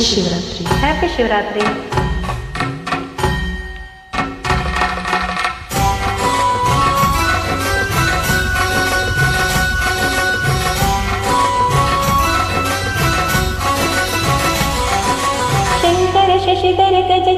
happy Shivratri happy Shivratri Shankar Shashidhar गज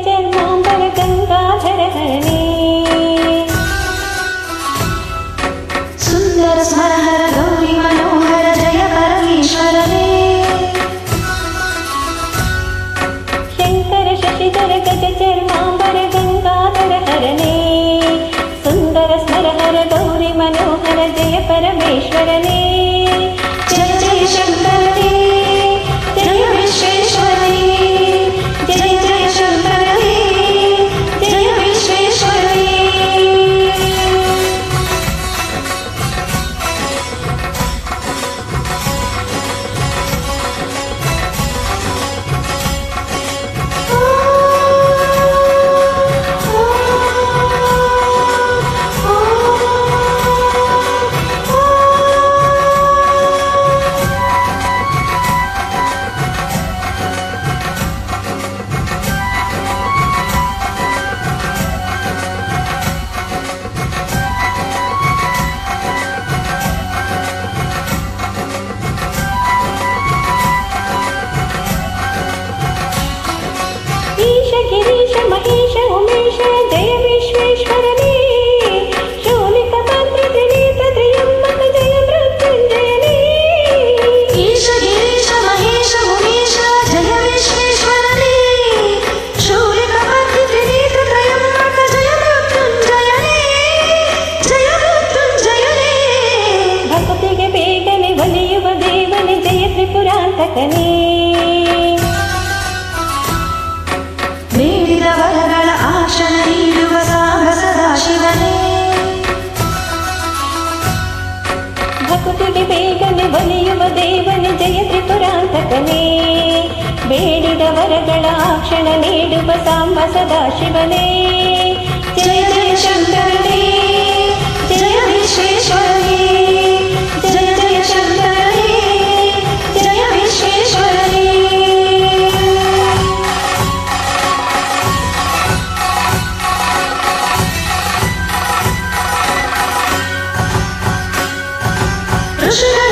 गिरीश महेश उमेश जय विश्वेश्वर मे शूलिकपात्रजनेतदयं मम जय मृत्युञ्जयने ईश गिरीश महेश उमेश जय विश्वेश्वर मे शूलिकपात्रजनेतदयं मम जय मृत्युञ्जयने जय मृत्युञ्जयने भक्तिगे बेगने वलियुव देवने जय त्रिपुरान्तकने ಭಕ್ತಿಗೆ ಬೇಗನೆ ಒಲಿಯುವ ದೇವನೇ ಜಯ ತ್ರಿಪುರಾಂತಕನೇ ಬೇಡಿದ ವರಗಳ ಕ್ಷಣ ನೀಡುವ ಸಾಂಬ ಸದಾಶಿವನೇ ಜಯ ಜಯ ಶಂಕರನೇ should I